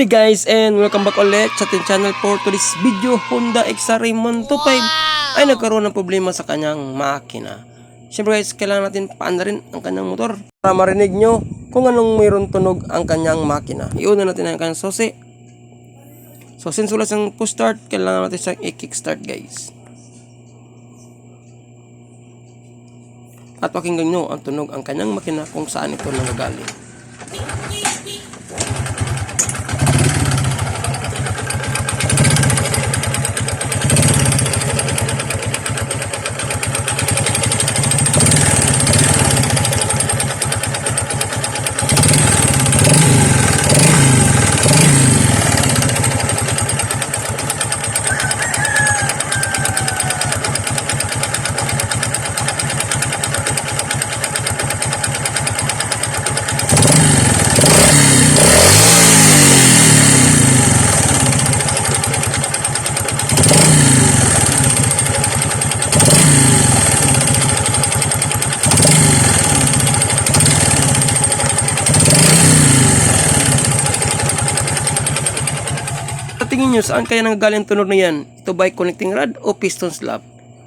Good day guys and welcome back ulit sa ating channel for today's video Honda XR Raymond 25 ay nagkaroon ng problema sa kanyang makina. Siyempre guys, kailangan natin paandarin ang kanyang motor para marinig nyo kung anong mayroon tunog ang kanyang makina. Iuna natin ang kanyang susi. So since wala siyang push start, kailangan natin siyang i-kickstart guys. At pakinggan nyo ang tunog ang kanyang makina kung saan ito nanggagaling. Tingin nyo, saan kaya nanggagaling ang tunog na yan? Ito ba ay connecting rod o piston slab?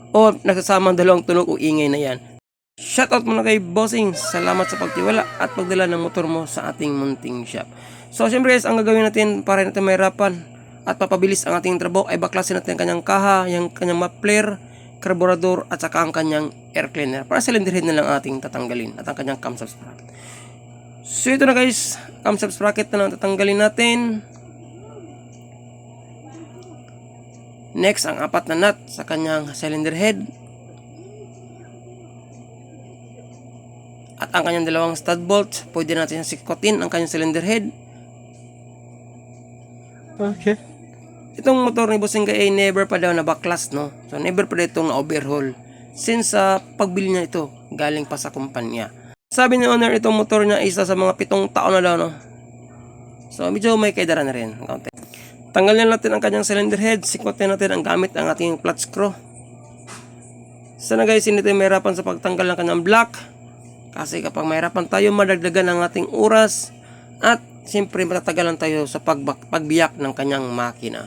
O nagsasama ang dalawang tunog o ingay na yan? Shoutout muna kay Bossing. Salamat sa pagtiwala at pagdala ng motor mo sa ating munting shop. So, syempre guys, ang gagawin natin para natin mahirapan at papabilis ang ating trabaho ay baklasin natin ang kanyang kaha, yung kanyang muffler, carburetor at saka ang kanyang air cleaner para cylinder head na lang ating tatanggalin at ang kanyang camshaft sprocket. So, ito na guys, camshaft sprocket na lang tatanggalin natin. Next, ang apat na nut sa kanyang cylinder head. At ang kanyang dalawang stud bolt, pwede natin sikotin ang kanyang cylinder head. Okay. Itong motor ni Bossing ay never pa daw na backlash, no? So, never pa daw itong na-overhaul. Since sa pagbili niya ito, galing pa sa kumpanya. Sabi ni owner, itong motor niya isa sa mga pitong taon na daw, no? So, medyo may kaidara na rin. Kaunti. Tanggalin natin ang kanyang cylinder head. Sikwatin natin ang gamit ang ating clutch screw. Sana guys, hindi tayo mahirapan sa pagtanggal ng kanyang block. Kasi kapag mahirapan tayo, madagdagan ang ating oras. At siyempre matatagalan tayo sa pagbak pagbiyak ng kanyang makina.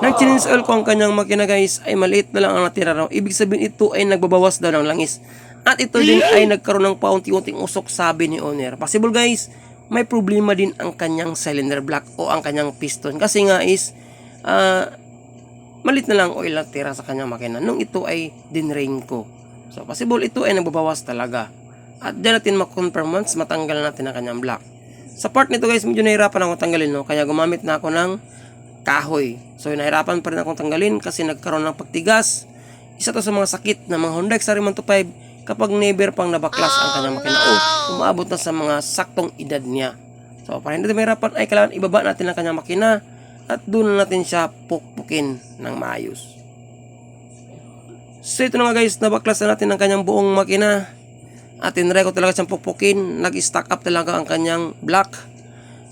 Nang change oil ko ang kanyang makina guys, ay maliit na lang ang natira raw. Ibig sabihin ito ay nagbabawas daw ng langis. At ito din ay nagkaroon ng paunti-unting usok sabi ni owner. Possible guys, may problema din ang kanyang cylinder block o ang kanyang piston. Kasi nga is, ah, malit na lang oil na tira sa kanyang makina nung ito ay dinrain ko. So, possible ito ay nagbabawas talaga. At dyan natin makonfirm once matanggal natin ang kanyang block. Sa part nito guys, medyo nahirapan ako tanggalin, no? Kaya gumamit na ako ng kahoy. So, nahirapan pa rin akong tanggalin kasi nagkaroon ng pagtigas. Isa to sa mga sakit ng mga Honda XR 125 kapag never pang nabaklas ang kanyang makina o umaabot na sa mga saktong edad niya. So, para hindi tayo mahirapan ay kailangan ibaba natin ang kanyang makina at doon na natin siya pukpukin ng maayos. So, ito na nga guys, nabaklas na natin ang kanyang buong makina. At tinry ko talaga siyang pukpukin. Nag-stack up talaga ang kanyang block.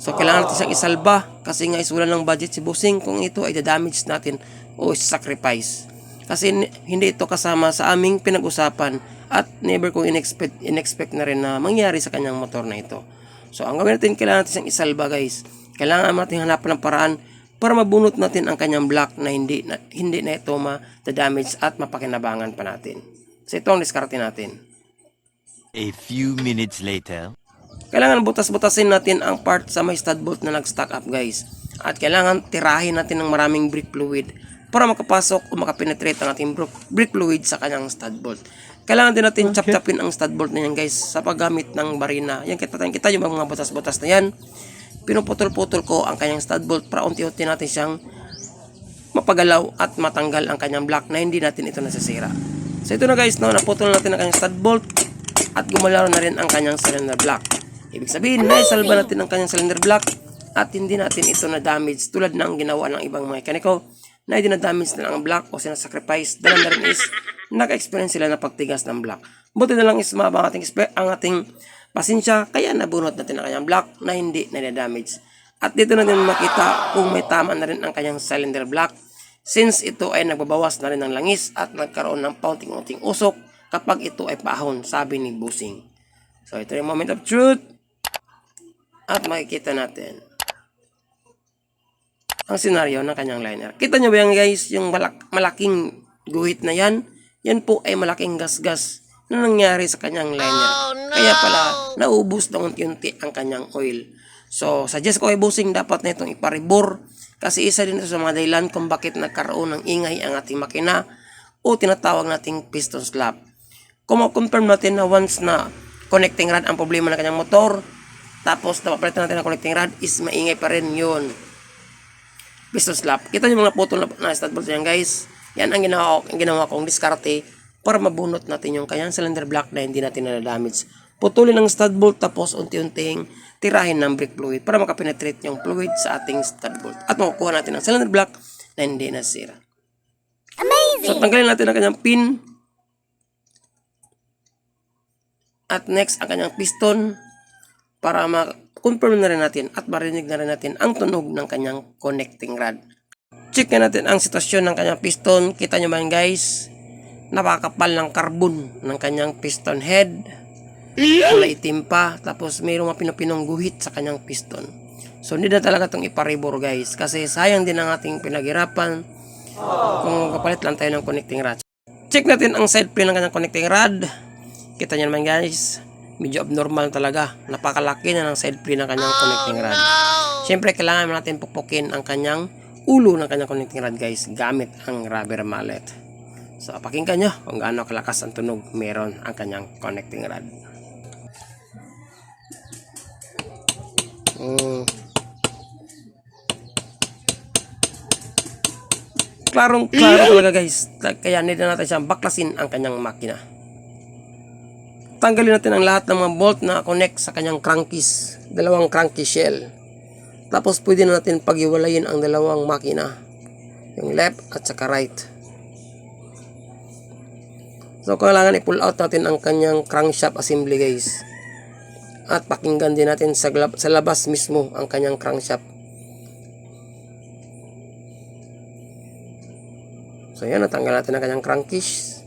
So, kailangan natin siyang isalba kasi nga is wala ng budget si Busing kung ito ay damage natin o sacrifice. Kasi hindi ito kasama sa aming pinag-usapan at never kong inexpect, inexpect na rin na mangyari sa kanyang motor na ito. So, ang gawin natin, kailangan natin siyang isalba guys. Kailangan natin hanapan ng paraan para mabunot natin ang kanyang block na hindi na, hindi na ito ma-damage at mapakinabangan pa natin. So, ito ang diskarte natin. A few minutes later. Kailangan butas-butasin natin ang part sa may stud bolt na nag-stack up guys. At kailangan tirahin natin ng maraming brake fluid para makapasok o makapenetrate ang ating brake fluid sa kanyang stud bolt. Kailangan din natin chap-chapin ang stud bolt na yan guys sa paggamit ng barina. Yan kita kita yung mga butas-butas na yan. Pinuputol-putol ko ang kanyang stud bolt para unti-unti natin siyang mapagalaw at matanggal ang kanyang block na hindi natin ito nasisira. So ito na guys, no, naputol natin ang kanyang stud bolt at gumalaw na rin ang kanyang cylinder block. Ibig sabihin, naisalba natin ang kanyang cylinder block at hindi natin ito na damage tulad ng ginawa ng ibang mekaniko na hindi na damage na ang block o sinasacrifice dahil na rin is naka-experience sila na pagtigas ng block. Buti na lang is mababa ang ating, ang ating pasensya kaya nabunot natin ang kanyang block na hindi na damage. At dito natin makita kung may tama na rin ang kanyang cylinder block since ito ay nagbabawas na rin ng langis at nagkaroon ng paunting-unting usok kapag ito ay pahon, sabi ni Busing. So ito yung moment of truth at makikita natin. Ang senaryo ng kanyang liner. Kita nyo ba yan guys, yung malak- malaking guhit na yan, yan po ay malaking gasgas na nangyari sa kanyang liner. Kaya pala, naubos na unti-unti ang kanyang oil. So, suggest ko ay busing dapat na itong iparibor kasi isa din ito sa mga dahilan kung bakit nagkaroon ng ingay ang ating makina o tinatawag nating piston slap. Kung confirm natin na once na connecting rod ang problema ng kanyang motor, tapos napapalitan natin ang connecting rod is maingay pa rin yun. Piston slap. Kita niyo mga putol na, na stud bolt yan guys. Yan ang ginawa, ang ginawa kong diskarte para mabunot natin yung kanyang cylinder block na hindi natin na-damage. Putulin ang stud bolt tapos unti-unting tirahin ng brake fluid para makapenetrate yung fluid sa ating stud bolt. At makukuha natin ang cylinder block na hindi nasira. So tanggalin natin ang kanyang pin. At next ang kanyang piston para ma-confirm na rin natin at marinig na rin natin ang tunog ng kanyang connecting rod. Check na natin ang sitwasyon ng kanyang piston. Kita nyo man guys, napakapal ng carbon ng kanyang piston head. Kulay itim pa. Tapos mayroong mga pinupinong guhit sa kanyang piston. So hindi na talaga itong iparibor guys. Kasi sayang din ang ating pinaghirapan kung kapalit lang tayo ng connecting rod. Check natin ang side plane ng kanyang connecting rod. Kita nyo naman guys, medyo abnormal talaga. Napakalaki na ng side plane ng kanyang connecting rod. Siyempre, kailangan natin pupukin ang kanyang ulo ng kanyang connecting rod guys gamit ang rubber mallet. So, pakinggan nyo kung gaano kalakas ang tunog meron ang kanyang connecting rod. Mm. Klarong klaro talaga guys. Kaya na natin siyang baklasin ang kanyang makina. Tanggalin natin ang lahat ng mga bolt na connect sa kanyang crankcase. Dalawang crankcase shell. Tapos pwede na natin paghiwalayin ang dalawang makina. Yung left at saka right. So kailangan i-pull out natin ang kanyang crankshaft assembly guys. At pakinggan din natin sa, sa labas mismo ang kanyang crankshaft. So yan, natanggal natin ang kanyang crankcase.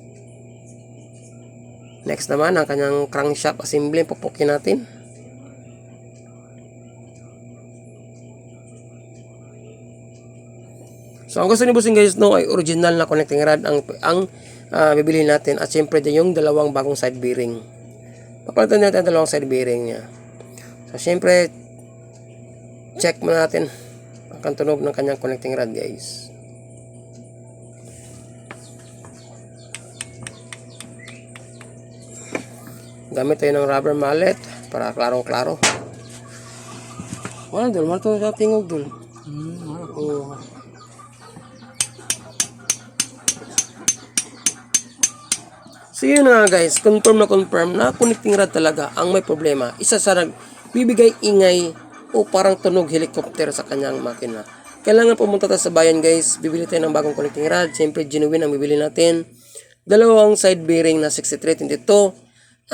Next naman, ang kanyang crankshaft assembly, pupukin natin. So ang gusto ni Bossing guys no ay original na connecting rod ang ang ah, bibili natin at syempre yung dalawang bagong side bearing. Papalitan natin ang dalawang side bearing niya. So syempre check mo natin ang tunog ng kanyang connecting rod guys. Gamit tayo ng rubber mallet para klarong-klaro. Wala dul, wala sa tingog dul. Oo. So yun na nga guys, confirm na confirm na connecting rod talaga ang may problema. Isa sa nagbibigay ingay o parang tunog helicopter sa kanyang makina. Kailangan pumunta tayo sa bayan guys, bibili tayo ng bagong connecting rod. Siyempre genuine ang bibili natin. Dalawang side bearing na 6322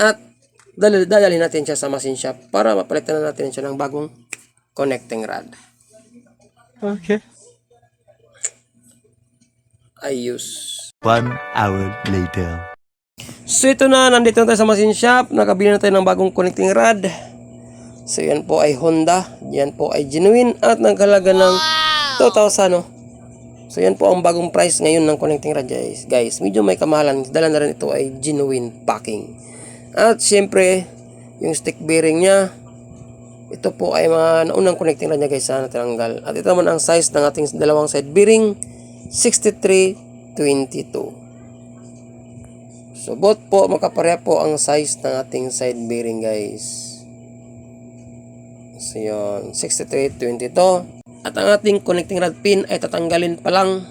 at dal dadalhin natin siya sa machine shop para mapalitan na natin siya ng bagong connecting rod. Okay. Ayos. One hour later. So ito na, nandito na tayo sa machine shop. Nakabili na tayo ng bagong connecting rod. So yan po ay Honda. Yan po ay genuine at naghalaga ng 2,000 no. So yan po ang bagong price ngayon ng connecting rod guys. Guys, medyo may kamahalan. Dala na rin ito ay genuine packing. At syempre, yung stick bearing niya, ito po ay mga naunang connecting rod niya guys na natanggal. At ito naman ang size ng ating dalawang side bearing, 6322. So both po makapareha po ang size ng ating side bearing guys. So yun, 6322. At ang ating connecting rod pin ay tatanggalin pa lang.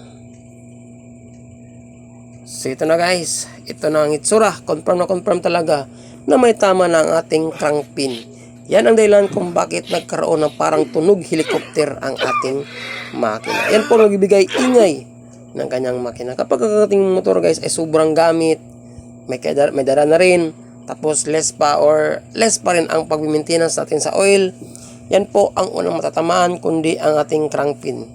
So ito na guys, ito na ang itsura. Confirm na confirm talaga na may tama na ang ating crank pin. Yan ang dahilan kung bakit nagkaroon ng parang tunog helicopter ang ating makina. Yan po nagbibigay ingay ng kanyang makina. Kapag ang motor guys ay sobrang gamit, may, kada, may dara na rin, tapos less pa or less pa rin ang pag-maintenance natin sa oil, yan po ang unang matatamaan kundi ang ating crank pin.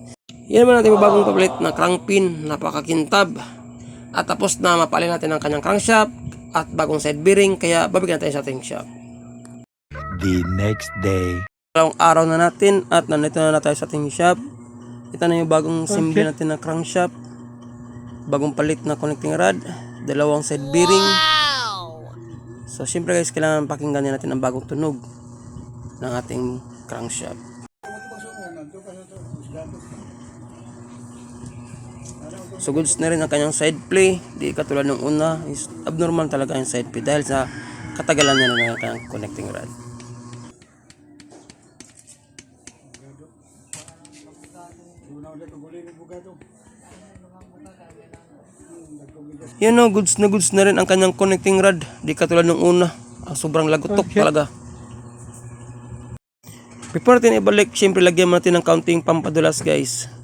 Yan naman natin bagong papalit na crank pin, napakakintab. At tapos na mapalin natin ang kanyang crankshaft at bagong side bearing, kaya babigyan natin sa ating shop. The next day. Dalawang araw na natin at nandito na, na tayo sa ating shop. Ito na yung bagong assembly natin na crankshaft. Bagong palit na connecting rod. Dalawang side bearing. So, syempre guys, kailangan pakinggan natin ang bagong tunog ng ating crankshaft. So goods na rin ang kanyang side play. Di katulad ng una, is abnormal talaga yung side play dahil sa katagalan niya ng kanyang connecting rod. Yan no, goods na goods na rin ang kanyang connecting rod. Di katulad ng una. Ang sobrang lagutok talaga. Before natin ibalik, syempre lagyan natin ng counting pampadulas guys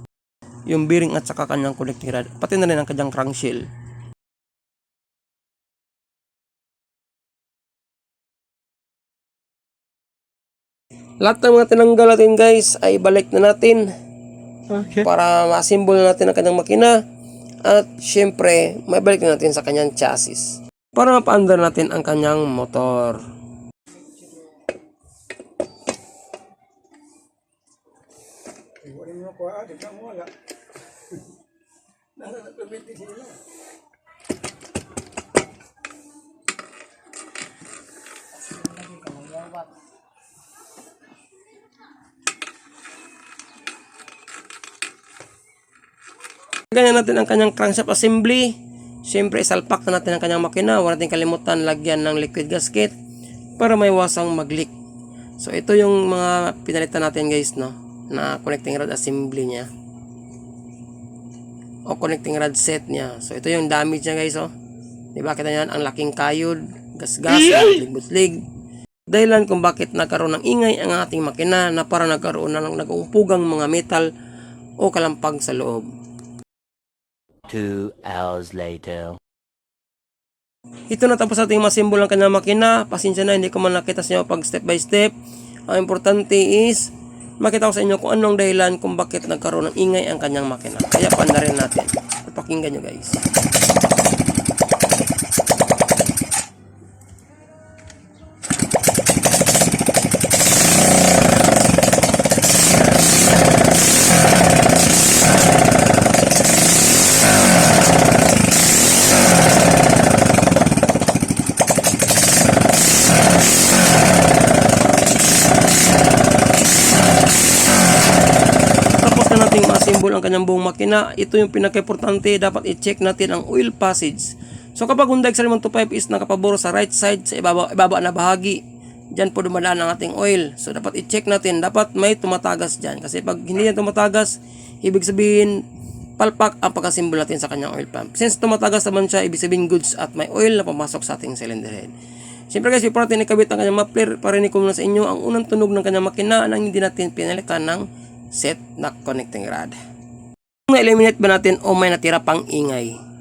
yung bearing at saka kanyang connecting rod, pati na rin ang kanyang crankshaft. Lahat ng mga tinanggal natin guys ay balik na natin Okay. para ma-assemble natin ang kanyang makina at syempre may balik na natin sa kanyang chassis para mapaandar natin ang kanyang motor. Ganyan natin ang kanyang crankshaft assembly. Siyempre, salpak na natin ang kanyang makina. Huwag natin kalimutan lagyan ng liquid gasket para may wasang mag-leak. So, ito yung mga pinalitan natin guys, no? Na connecting rod assembly niya. O connecting rod set niya. So, ito yung damage niya guys, oh. Diba, kita niyan, ang laking kayod, gas-gas, butlig-butlig. Dahilan kung bakit nagkaroon ng ingay ang ating makina na para nagkaroon na ng nag-uumpugang mga metal o kalampag sa loob. Two hours later. Ito na tapos ating masimbol ng kanyang makina. Pasensya na, hindi ko man nakita sa inyo pag step by step. Ang importante is, makita ko sa inyo kung anong dahilan kung bakit nagkaroon ng ingay ang kanyang makina. Kaya pandarin natin. Pakinggan nyo guys. Ma-assemble ang kanyang buong makina. Ito yung pinaka-importante. Dapat i-check natin ang oil passage. So kapag Hyundai Excel 125 is nakapaboro sa right side sa ibaba, ibaba na bahagi, dyan po dumadaan ang ating oil. So dapat i-check natin. Dapat may tumatagas dyan. Kasi pag hindi yan tumatagas, ibig sabihin, palpak ang pagkasimbol natin sa kanyang oil pump. Since tumatagas naman siya, ibig sabihin goods at may oil na pumasok sa ating cylinder head. Siyempre guys, before natin ikabit ang kanyang muffler, parinig ko muna sa inyo ang unang tunog ng kanyang makina nang hindi natin pinalitan ng set na connecting rod. Na-eliminate ba natin o may natira pang ingay?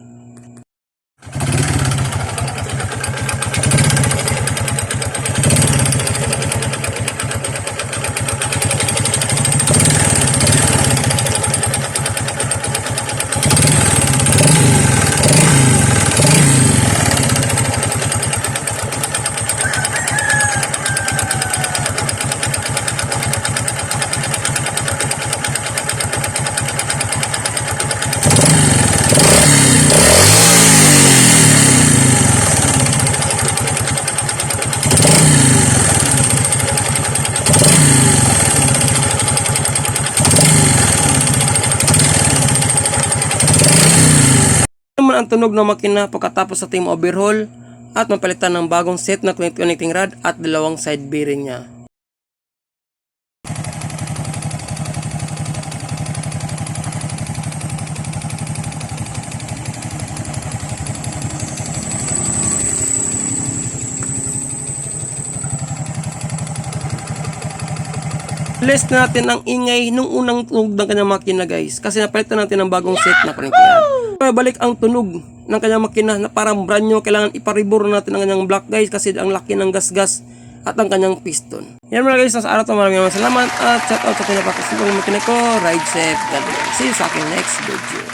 Ang tunog ng makina pagkatapos sa team overhaul at mapalitan ng bagong set na connecting rod at dalawang side bearing niya. Less na natin ang ingay nung unang tunog ng kanyang makina guys. Kasi napalitan natin ng bagong set na connecting rod. May balik ang tunog ng kanyang makina na parang brand new. Kailangan iparibor natin ang kanyang block guys kasi ang laki ng gas-gas at ang kanyang piston. Yan mga guys, sa araw to maraming salamat at shout out sa pinapakasipong makina ko. Ride safe. God bless. See you sa aking next video.